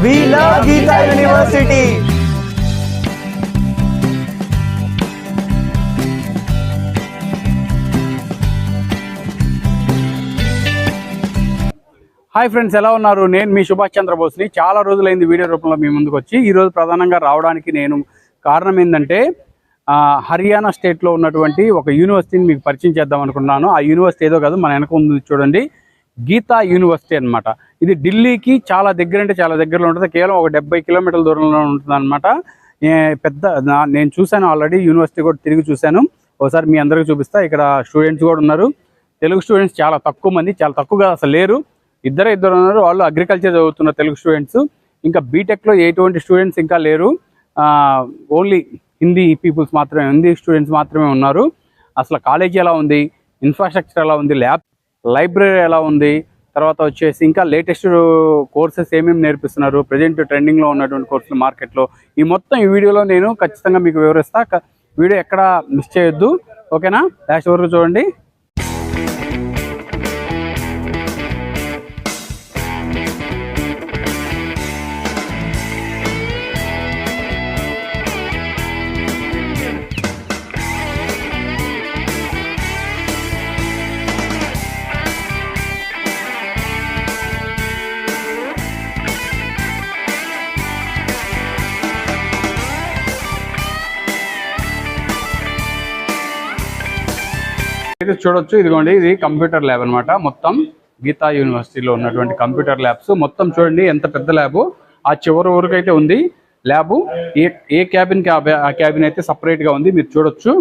We love Geeta University. Hi friends ఎలా ఉన్నారు? నేను మీ సుభాష్ చంద్రబోస్ని. చాలా రోజులైంది వీడియో రూపంలో మీ ముందుకు వచ్చి. ఈరోజు ప్రధానంగా రావడానికి నేను కారణం ఏంటంటే ఆ, హర్యానా స్టేట్లో ఉన్నటువంటి ఒక యూనివర్సిటీని మీకు పరిచయం చేద్దాం అనుకున్నాను. ఆ యూనివర్సిటీ ఏదో కాదు మన వెనక ఉంది చూడండి. గీతా యూనివర్సిటీ అన్నమాట. ఇది ఢిల్లీకి చాలా దగ్గర అంటే చాలా దగ్గరలో ఉంటుంది. కేవలం ఒక డెబ్బై కిలోమీటర్ల దూరంలో ఉంటుంది అనమాట పెద్ద నేను చూశాను ఆల్రెడీ యూనివర్సిటీ కూడా తిరిగి చూశాను. ఒకసారి మీ అందరికీ చూపిస్తా. ఇక్కడ స్టూడెంట్స్ కూడా ఉన్నారు. తెలుగు స్టూడెంట్స్ చాలా తక్కువ మంది చాలా తక్కువగా అసలు లేరు. ఇద్దరు ఇద్దరు ఉన్నారు. వాళ్ళు అగ్రికల్చర్ చదువుతున్న తెలుగు స్టూడెంట్స్. ఇంకా బీటెక్లో ఎటువంటి స్టూడెంట్స్ ఇంకా లేరు. ఓన్లీ హిందీ పీపుల్స్ మాత్రమే హిందీ స్టూడెంట్స్ మాత్రమే ఉన్నారు. అసలు కాలేజీ ఎలా ఉంది? ఇన్ఫ్రాస్ట్రక్చర్ ఎలా ఉంది? ల్యాబ్ లైబ్రరీ ఎలా ఉంది? తర్వాత వచ్చేసి ఇంకా లేటెస్ట్ కోర్సెస్ ఏమేమి నేర్పిస్తున్నారు? ప్రజెంట్ ట్రెండింగ్లో ఉన్నటువంటి కోర్సులు మార్కెట్లో. ఈ మొత్తం ఈ వీడియోలో నేను ఖచ్చితంగా మీకు వివరిస్తా. వీడియో ఎక్కడ మిస్ చేయొద్దు. ఓకేనా? లాస్ట్ వరకు చూడండి. అయితే చూడొచ్చు. ఇదిగోండి ఇది కంప్యూటర్ ల్యాబ్ అన్నమాట. మొత్తం గీతా యూనివర్సిటీలో ఉన్నటువంటి కంప్యూటర్ ల్యాబ్స్. మొత్తం చూడండి ఎంత పెద్ద ల్యాబ్. ఆ చివరి వరకు అయితే ఉంది ల్యాబ్. ఏ ఏ క్యాబిన్ ఆ క్యాబిన్ అయితే సపరేట్గా ఉంది మీరు చూడొచ్చు.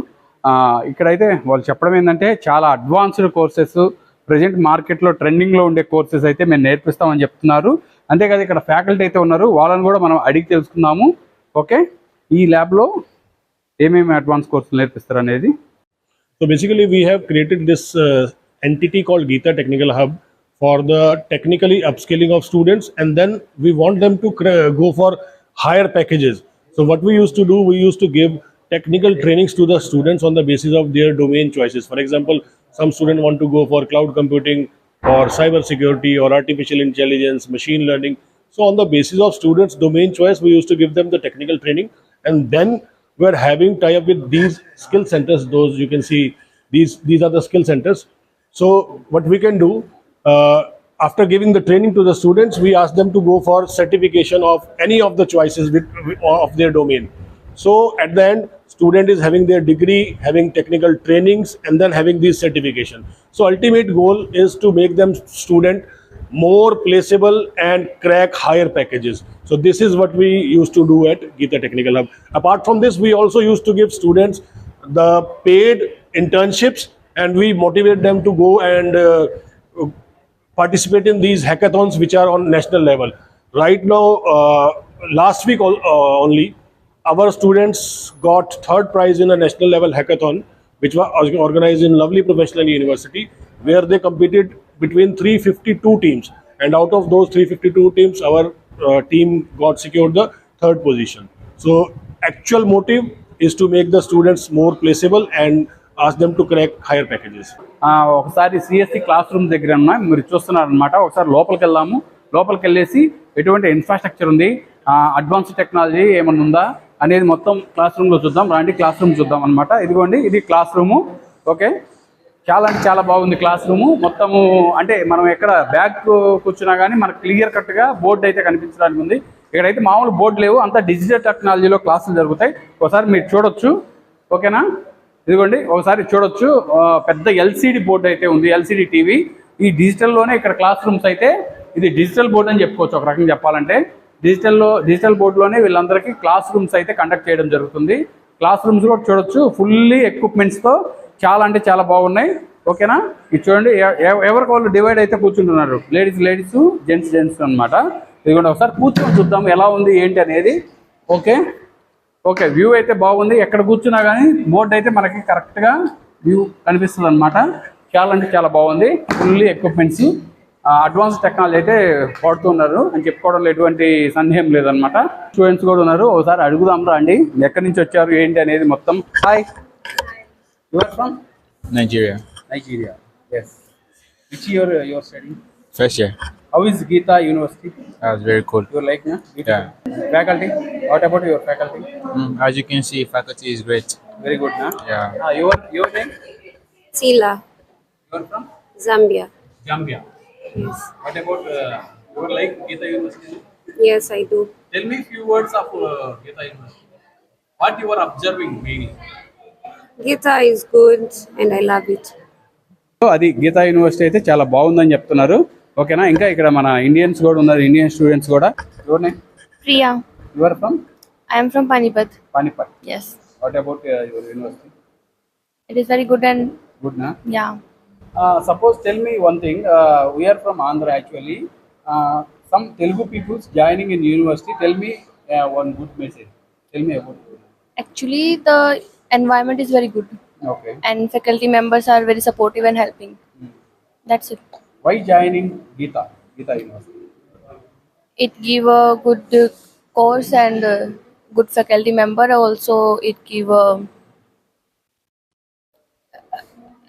ఆ, ఇక్కడైతే వాళ్ళు చెప్పడం ఏంటంటే చాలా అడ్వాన్స్డ్ కోర్సెస్ ప్రజెంట్ మార్కెట్లో ట్రెండింగ్లో ఉండే కోర్సెస్ అయితే మేము నేర్పిస్తామని చెప్తున్నారు. అంతేకాదు ఇక్కడ ఫ్యాకల్టీ అయితే ఉన్నారు. వాళ్ళని కూడా మనం అడిగి తెలుసుకుందాము. ఓకే? ఈ ల్యాబ్లో ఏమేమి అడ్వాన్స్ కోర్సులు నేర్పిస్తారు అనేది So basically, we have created this uh, entity called Geeta Technical Hub for the technically upskilling of students, and then we want them to go for higher packages. So what we used to do, we used to give technical trainings to the students on the basis of their domain choices. For example, some student want to go for cloud computing or cyber security or artificial intelligence, machine learning. So on the basis of students' domain choice, we used to give them the technical training, and then we're having tie up with these skill centers. Those you can see these these are the skill centers. So what we can do uh, after giving the training to the students, we ask them to go for certification of any of the choices with, of their domain. So at the end, student is having their degree, having technical trainings, and then having this certification. So ultimate goal is to make them student more placeable and crack higher packages. So this is what we used to do at Gita Technical Hub. Apart from this, we also used to give students the paid internships, and we motivate them to go and uh, participate in these hackathons which are on national level. Right now, uh, last week uh, only, our students got third prize in a national level hackathon, which was organized in Lovely Professional University, where they competed between 352 teams. And out of those 352 teams, our uh, team got secured the third position. So, actual motive is to make the students more placeable and ask them to crack higher packages. ఒకసారి CSC class room దగ్గర ఉన్నాయి మీరు చూస్తున్నారనమాట ఒకసారి లోపలికి వెళ్ళాము లోపలికి వెళ్ళేసి ఎటువంటి ఇన్ఫ్రాస్ట్రక్చర్ ఉంది అడ్వాన్స్ టెక్నాలజీ ఏమన్నా ఉందా అనేది మొత్తం క్లాస్ రూమ్ చూద్దాం రాండి క్లాస్ రూమ్ చూద్దాం అనమాట ఇదిగోండి ఇది క్లాస్ రూము ఓకే చాలా అంటే చాలా బాగుంది క్లాస్ రూము మొత్తము అంటే మనం ఎక్కడ బ్యాగ్ కూర్చున్నా కానీ మనకు క్లియర్ కట్గా బోర్డు అయితే కనిపించడానికి ఉంది. ఇక్కడైతే మామూలు బోర్డు లేవు. అంతా డిజిటల్ టెక్నాలజీలో క్లాసులు జరుగుతాయి. ఒకసారి మీరు చూడొచ్చు. ఓకేనా? ఇదిగోండి. ఒకసారి చూడొచ్చు. పెద్ద ఎల్సీడీ బోర్డు అయితే ఉంది. ఎల్సీడీ టీవీ ఈ డిజిటల్లోనే ఇక్కడ క్లాస్ రూమ్స్ అయితే ఇది డిజిటల్ బోర్డు అని చెప్పుకోవచ్చు. ఒక రకంగా చెప్పాలంటే డిజిటల్లో డిజిటల్ బోర్డులోనే వీళ్ళందరికీ క్లాస్ రూమ్స్ అయితే కండక్ట్ చేయడం జరుగుతుంది. క్లాస్ రూమ్స్ కూడా చూడొచ్చు. ఫుల్లీ ఎక్విప్మెంట్స్తో చాలా అంటే చాలా బాగున్నాయి. ఓకేనా? ఇది చూడండి ఎవరికి వాళ్ళు డివైడ్ అయితే కూర్చుంటున్నారు? లేడీస్ లేడీస్ జెంట్స్ జెంట్స్ అన్నమాట. ఇదిగోండి ఒకసారి కూర్చొని చూద్దాం ఎలా ఉంది ఏంటి అనేది. ఓకే? ఓకే వ్యూ అయితే బాగుంది. ఎక్కడ కూర్చున్నా కానీ బోర్డు అయితే మనకి కరెక్ట్గా వ్యూ కనిపిస్తుంది అనమాట చాలా అంటే చాలా బాగుంది. ఫుల్లీ ఎక్విప్మెంట్స్ అడ్వాన్స్ టెక్నాలజీ అయితే వాడుతున్నారు. అని చెప్పుకోవడంలో ఎటువంటి సందేహం లేదనమాట స్టూడెంట్స్ కూడా ఉన్నారు. ఒకసారి అడుగుదాం రా అండి. ఎక్కడి నుంచి వచ్చారు ఏంటి అనేది మొత్తం. Hi You are from Nigeria. Nigeria. Yes. Which year uh, you are studying? First year. How is Gita University? That's very cool. You like yeah? Gita? Yeah. Faculty? What about your faculty? Mm, as you can see, faculty is great. Very good, huh? Yeah. Ah, your your name? Sila. You are from? Zambia. Zambia. Yes. What about uh, you like Gita University? Yes, I do. Tell me a few words of uh, Gita University. What you are observing mainly? Gita is good and I love it. So అది Geeta university అయితే చాలా బాగుందని చెప్తున్నారు. ఓకేనా? ఇంకా ఇక్కడ మన Indians కూడా ఉన్నారు ఇండియన్ స్టూడెంట్స్ కూడా. ఎవరిని? Priya, your from I am from Panipat. Panipat Yes, what about your university it is very good and good నా yeah. Suppose tell me one thing we are from Andhra actually some Telugu peoples joining in university tell me one good message tell me about Actually, the environment is very good. Okay. And faculty members are very supportive and helping. Mm. that's it. Why join in gita gita university? It give a good uh, course and uh, good faculty member. Also it give a,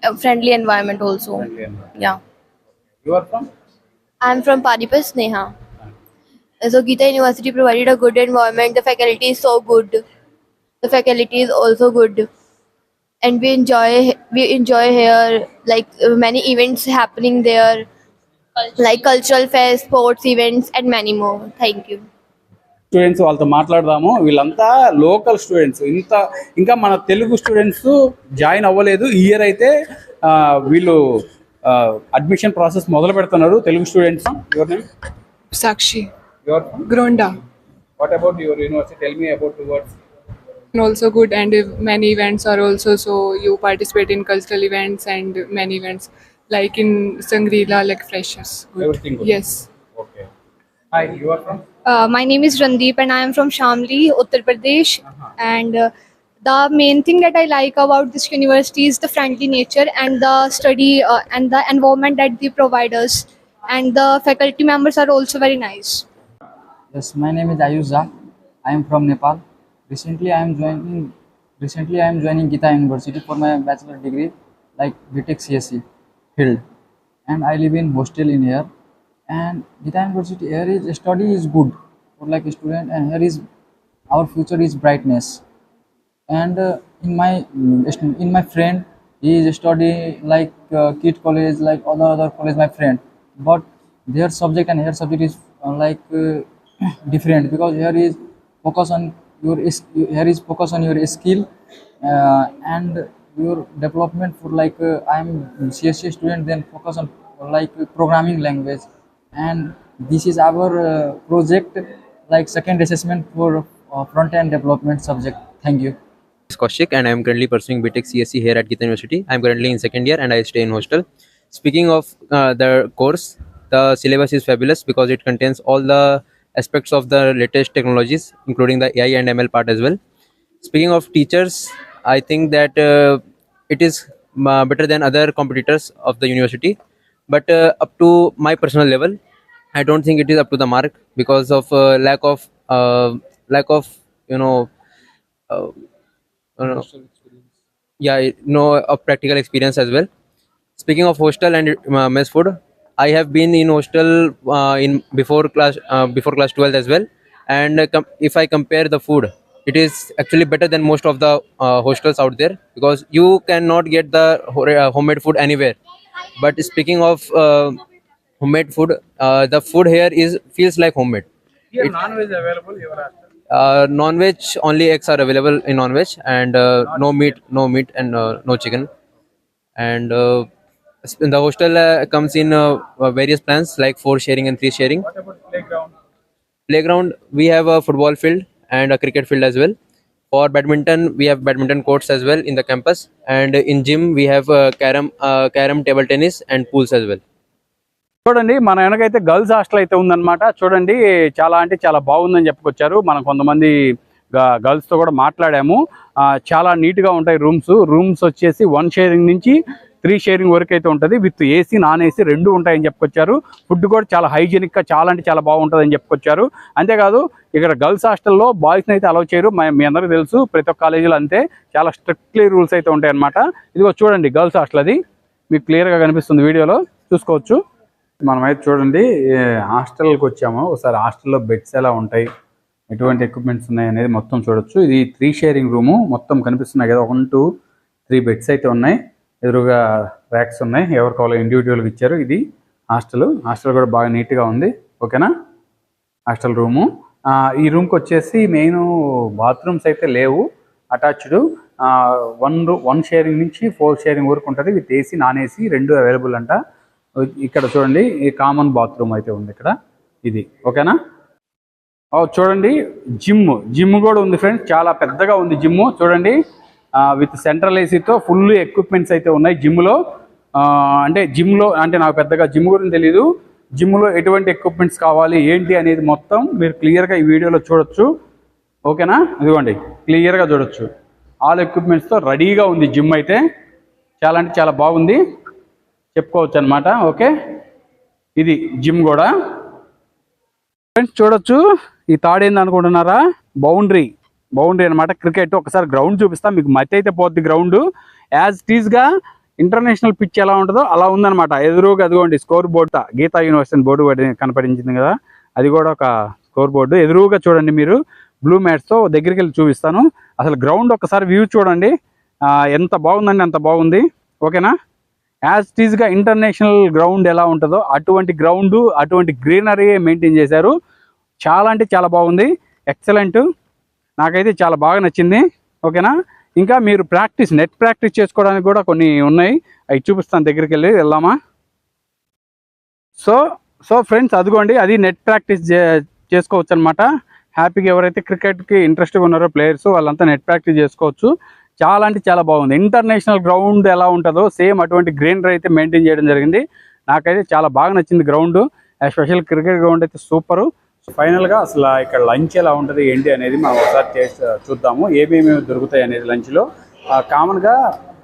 a friendly environment also. Friendly environment. yeah. You are from? I'm from padipas neha hmm. so gita university provided a good environment. The faculty is so good. The faculty is also good, and we enjoy we enjoy here like uh, many events happening there, like cultural fest, sports events, and many more. Thank you. Students వాళ్ళతో మాట్లాడదాము వీళ్ళంతా local students ఇంత ఇంకా మన Telugu students join అవ్వలేదు ఈ year అయితే వీళ్ళు అడ్మిషన్ ప్రాసెస్ మొదలు పెడుతున్నారు Telugu students your name Sakshi, your Gronda, what about your university tell me about two words and also good and many events are also so you participate in cultural events and many events like in Sangrila like freshers. Everything good. Yes. Okay. Hi, you are from? Uh, my name is Randeep and I am from Shamli, Uttar Pradesh. Uh-huh. And uh, the main thing that I like about this university is the friendly nature and the study uh, and the environment that they provide us. And the faculty members are also very nice. Yes, my name is Ayuza. I am from Nepal. Recently, I am joining. Recently, I am joining Gita University for my bachelor degree, like BTech CSE field, and I live in hostel in here. And Gita University here is study is good for like a student, and here is our future is brightness. And uh, in my mm, in my friend, he is study like uh, Kit College, like other other college, my friend. But their subject and her subject is uh, like uh, different because here is focus on your here is focus on your skill uh, and your development for like uh, I'm CSC student then focus on like programming language and this is our uh, project like second assessment for uh, front end development subject thank you is Kaushik and I am currently pursuing BTech CSE here at Gita University. I am currently in second year and I stay in hostel. Speaking of uh, the course, the syllabus is fabulous because it contains all the aspects of the latest technologies, including the AI and ML part as well. Speaking of teachers, I think that uh, it is uh, better than other competitors of the university. But uh, up to my personal level, I don't think it is up to the mark because of uh, lack of uh, lack of you know uh, uh, yeah no a practical experience as well speaking of hostel and uh, mess food I have been in hostel uh, in before class uh, before class 12 as well. And if I compare the food it is actually better than most of the uh, hostels out there because you cannot get the uh, homemade food anywhere. But speaking of uh, homemade food uh, the food here is feels like homemade. Here it, non-veg available uh, non-veg only eggs are available in non-veg and uh, no meat no meat and uh, no chicken. And uh, the hostel uh, comes in uh, uh, various plans like four sharing and three sharing about play ground playground we have a football field and a cricket field as well for badminton we have badminton courts as well in the campus and in gym we have uh, carom uh, carom table tennis and pools as well చూడండి మన వెనకైతే girls hostel అయితే ఉందన్నమాట చూడండి చాలా అంటే చాలా బాగుందని చెప్పుకొచ్చారు మనం కొంతమంది గర్ల్స్తో కూడా మాట్లాడాము చాలా నీట్గా ఉంటాయి రూమ్స్ రూమ్స్ వచ్చేసి వన్ షేరింగ్ నుంచి త్రీ షేరింగ్ వరకు అయితే ఉంటుంది. విత్ ఏసీ నాన్ ఏసీ రెండు ఉంటాయని చెప్పుకొచ్చారు. ఫుడ్ కూడా చాలా హైజీనిక్గా చాలా అంటే చాలా బాగుంటుందని చెప్పుకొచ్చారు. అంతేకాదు ఇక్కడ గర్ల్స్ హాస్టల్లో బాయ్స్ అయితే అలౌ చేయరు. మీ అందరికీ తెలుసు ప్రతి ఒక్క కాలేజీలో అంతే. చాలా స్ట్రిక్ట్లీ రూల్స్ అయితే ఉంటాయి అనమాట ఇదిగో చూడండి గర్ల్స్ హాస్టల్ అది. మీకు క్లియర్గా కనిపిస్తుంది వీడియోలో. చూసుకోవచ్చు. మనమైతే చూడండి హాస్టల్కి వచ్చాము. ఒకసారి హాస్టల్లో బెడ్స్ ఎలా ఉంటాయి ఎటువంటి ఎక్విప్మెంట్స్ ఉన్నాయి అనేది మొత్తం చూడొచ్చు. ఇది త్రీ షేరింగ్ రూము మొత్తం కనిపిస్తున్నాయి కదా వన్ టూ త్రీ బెడ్స్ అయితే ఉన్నాయి. ఎదురుగా ర్యాక్స్ ఉన్నాయి. ఎవరు కావాలో ఇండివిజువల్గా ఇచ్చారు. ఇది హాస్టల్. హాస్టల్ కూడా బాగా నీట్గా ఉంది. ఓకేనా? Hostel room. ఈ రూమ్కి వచ్చేసి మెయిన్ బాత్రూమ్స్ అయితే లేవు. అటాచ్డ్ వన్ రూ వన్ షేరింగ్ నుంచి ఫోర్ షేరింగ్ వరకు ఉంటుంది. విత్ ఏసీ నాన్ ఏసీ రెండు అవైలబుల్ అంట. ఇక్కడ చూడండి ఈ కామన్ బాత్రూమ్ అయితే ఉంది ఇక్కడ. ఇది. ఓకేనా? చూడండి జిమ్ జిమ్ కూడా ఉంది ఫ్రెండ్స్ చాలా పెద్దగా ఉంది జిమ్ చూడండి. విత్ సెంట్రల్ ఏసీతో ఫుల్ ఎక్విప్మెంట్స్ అయితే ఉన్నాయి. జిమ్లో అంటే జిమ్లో అంటే నాకు పెద్దగా జిమ్ గురించి తెలీదు. జిమ్లో ఎటువంటి ఎక్విప్మెంట్స్ కావాలి ఏంటి అనేది మొత్తం మీరు క్లియర్గా ఈ వీడియోలో చూడొచ్చు. ఓకేనా ఇదిగోండి క్లియర్గా చూడొచ్చు. ఆల్ ఎక్విప్మెంట్స్తో రెడీగా ఉంది జిమ్ అయితే. చాలా అంటే చాలా బాగుంది. చెప్పుకోవచ్చు అనమాట ఓకే ఇది జిమ్ కూడా. ఫ్రెండ్స్ చూడొచ్చు. ఈ తాడు ఏందనుకుంటున్నారా బౌండరీ బౌండరీ అనమాట క్రికెట్ ఒకసారి గ్రౌండ్ చూపిస్తా. మీకు మతి అయితే పోద్ది గ్రౌండ్ యాజ్ టీజ్గా ఇంటర్నేషనల్ పిచ్ ఎలా ఉంటుందో అలా ఉందన్నమాట. ఎదురుగా అదిగోండి score board Geeta university board కనపడించింది కదా. అది కూడా ఒక స్కోర్ బోర్డు ఎదురుగా చూడండి మీరు బ్లూ మ్యాట్స్తో దగ్గరికి వెళ్ళి చూపిస్తాను. అసలు గ్రౌండ్ ఒకసారి వ్యూ చూడండి. ఎంత బాగుందండి అంత బాగుంది. ఓకేనా? యాజ్ టీజ్గా ఇంటర్నేషనల్ గ్రౌండ్ ఎలా ఉంటుందో అటువంటి గ్రౌండ్ అటువంటి గ్రీనరీ మెయింటైన్ చేశారు. చాలా అంటే చాలా బాగుంది. ఎక్సలెంట్ నాకైతే చాలా బాగా నచ్చింది. ఓకేనా? ఇంకా మీరు ప్రాక్టీస్ నెట్ ప్రాక్టీస్ చేసుకోవడానికి కూడా కొన్ని ఉన్నాయి. అవి చూపిస్తాను దగ్గరికి వెళ్ళి వెళ్దామా? సో సో ఫ్రెండ్స్ అదిగోండి అది నెట్ ప్రాక్టీస్ చేసుకోవచ్చు అనమాట హ్యాపీగా ఎవరైతే క్రికెట్కి ఇంట్రెస్ట్గా ఉన్నారో ప్లేయర్స్ వాళ్ళంతా నెట్ ప్రాక్టీస్ చేసుకోవచ్చు. చాలా అంటే చాలా బాగుంది. ఇంటర్నేషనల్ గ్రౌండ్ ఎలా ఉంటుందో సేమ్ అటువంటి గ్రీనరీ అయితే మెయింటైన్ చేయడం జరిగింది. నాకైతే చాలా బాగా నచ్చింది గ్రౌండ్. స్పెషల్ క్రికెట్ గ్రౌండ్ అయితే సూపరు. ఫైనల్గా అసలు ఇక్కడ లంచ్ ఎలా ఉంటుంది ఏంటి అనేది మనం ఒకసారి చేసి చూద్దాము. ఏమేమి దొరుకుతాయి అనేది లంచ్లో. కామన్గా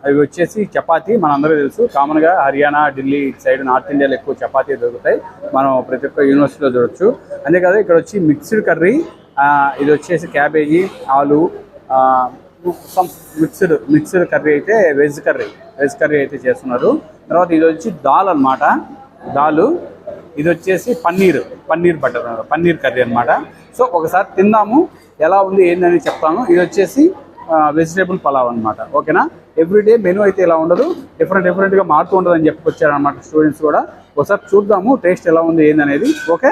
అవి వచ్చేసి చపాతి మనందరూ తెలుసు. కామన్గా హర్యానా ఢిల్లీ ఇటు సైడ్ నార్త్ ఇండియాలో ఎక్కువ చపాతీ దొరుకుతాయి. మనం ప్రతి ఒక్క యూనివర్సిటీలో చూడొచ్చు. అంతేకాదు ఇక్కడ వచ్చి మిక్స్డ్ కర్రీ ఇది వచ్చేసి క్యాబేజీ ఆలు సమ్ మిక్స్డ్ మిక్స్డ్ కర్రీ అయితే వెజ్ కర్రీ వెజ్ కర్రీ అయితే చేస్తున్నారు. తర్వాత ఇది వచ్చి దాల్ అన్నమాట. దాలు ఇది వచ్చేసి పన్నీర్ పన్నీర్ బటర్ పన్నీర్ కర్రీ అన్నమాట. సో ఒకసారి తిందాము ఎలా ఉంది ఏందని చెప్తాను. ఇది వచ్చేసి వెజిటేబుల్ పలావ్ అనమాట ఓకేనా? ఎవ్రీడే మెనూ అయితే ఇలా ఉండదు. డిఫరెంట్ డిఫరెంట్గా మారుతూ ఉండదని చెప్పుకొచ్చారనమాట స్టూడెంట్స్ కూడా. ఒకసారి చూద్దాము టేస్ట్ ఎలా ఉంది ఏందనేది. ఓకే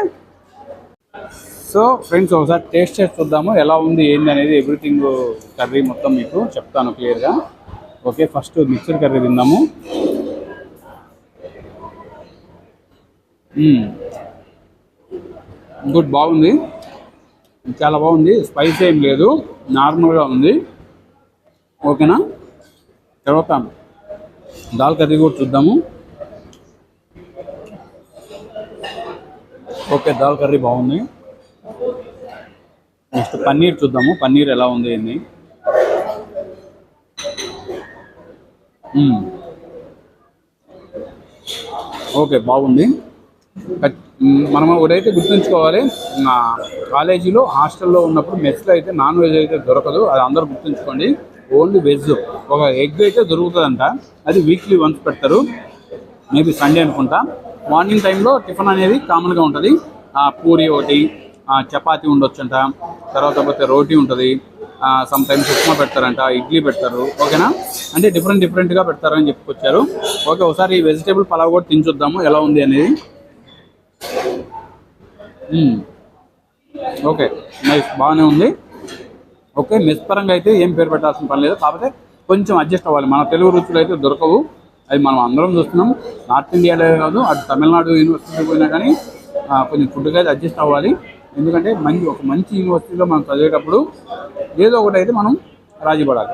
సో ఫ్రెండ్స్ ఒకసారి టేస్ట్ చేసి చూద్దాము ఎలా ఉంది ఏంది అనేది ఎవ్రీథింగ్ కర్రీ మొత్తం మీకు చెప్తాను క్లియర్గా ఓకే ఫస్ట్ మిక్సర్ కర్రీ తిందాము. గుడ్ బాగుంది. చాలా బాగుంది. స్పైస్ ఏం లేదు. నార్మల్గా ఉంది. ఓకేనా? తర్వాత దాల్ కర్రీ కూడా చూద్దాము. ఓకే దాల్ కర్రీ బాగుంది. నెక్స్ట్ పన్నీర్ చూద్దాము. పన్నీర్ ఎలా ఉంది ఏంది? ఓకే బాగుంది. మనం ఒకటైతే గుర్తుంచుకోవాలి నా కాలేజీలో హాస్టల్లో ఉన్నప్పుడు మెస్లో అయితే నాన్ వెజ్ అయితే దొరకదు అది అందరూ గుర్తుంచుకోండి. ఓన్లీ వెజ్ ఒక ఎగ్ అయితే దొరుకుతుందంట అది వీక్లీ వన్స్ పెడతారు మేబీ సండే అనుకుంటా. మార్నింగ్ టైంలో టిఫిన్ అనేది కామన్గా ఉంటుంది. పూరి ఒకటి చపాతి చపాతీ ఉండొచ్చంట తర్వాత పోతే రోటీ ఉంటుంది సమ్ టైమ్స్ ఉప్మా పెడతారంట ఇడ్లీ పెడతారు ఓకేనా? అంటే డిఫరెంట్ డిఫరెంట్గా పెడతారని చెప్పుకొచ్చారు. ఓకే ఒకసారి వెజిటేబుల్ పలావ్ కూడా తిని చూద్దాము ఎలా ఉంది అనేది. ఓకే నైస్ బాగానే ఉంది. ఓకే మెస్ పరంగా అయితే ఏం పేరు పెట్టాల్సిన పని లేదు. కాకపోతే కొంచెం అడ్జస్ట్ అవ్వాలి. మన తెలుగు రుచులు అయితే దొరకవు. అవి మనం అందరం చూస్తున్నాం. నార్త్ ఇండియాలో కాదు అటు తమిళనాడు యూనివర్సిటీ పోయినా కానీ కొంచెం ఫుడ్గా అయితే అడ్జస్ట్ అవ్వాలి. ఎందుకంటే మంచి ఒక మంచి యూనివర్సిటీలో మనం చదివేటప్పుడు ఏదో ఒకటి అయితే మనం రాజీ పడాలి